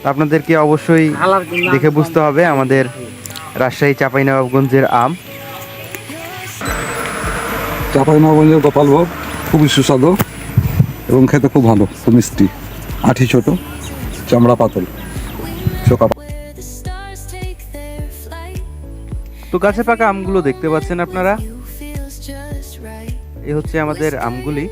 তো আপনাদেরকে অবশ্যই দেখে বুঝতে হবে আমাদের রাজশাহী চাঁপাইনবাবগঞ্জের আম। চাপাই নগঞ্জের গোপালভোগ খুবই সুস্বাদু এবং খেতে খুব ভালো খুব মিষ্টি। আঠি ছোট চামড়া পাতল। তো গাছে পাকা আমগুলো দেখতে পাচ্ছেন আপনারা. এই হচ্ছে আমাদের আমগুলি।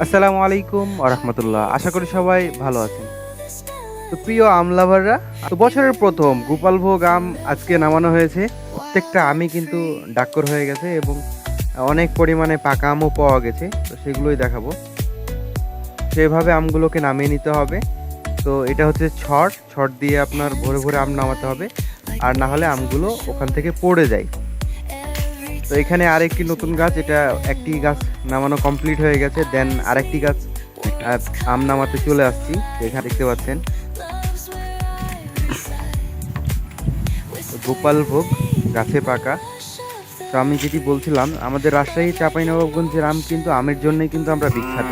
আসসালামু আলাইকুম আরহামতুল্লাহ আশা করি সবাই ভালো আছেন। তো প্রিয় আম লাভাররা, তো বছরের প্রথম গোপালভোগ আম আজকে নামানো হয়েছে। প্রত্যেকটা আমই কিন্তু ডাক্কর হয়ে গেছে এবং অনেক পরিমাণে পাকা আমও পাওয়া গেছে। তো সেগুলোই দেখাবো। সেভাবে আমগুলোকে নামিয়ে নিতে হবে। তো এটা হচ্ছে ছট। ছট দিয়ে আপনার ভরে ভরে আম নামাতে হবে। আর না হলে আমগুলো ওখান থেকে পড়ে যায়। তো এখানে আরেকটি নতুন গাছ, এটা একটি গাছ নামানো কমপ্লিট হয়ে গেছে দেন আরেকটি গাছ আম নামাতে চলে আসছি, এখানে দেখতে পাচ্ছেন। গোপাল ভোগ, গাছে পাকা। তো আমি যেটি বলছিলাম, আমাদের রাজশাহী, চাপাইনবাবগঞ্জের আম কিন্তু আমের জন্যই কিন্তু আমরা বিখ্যাত।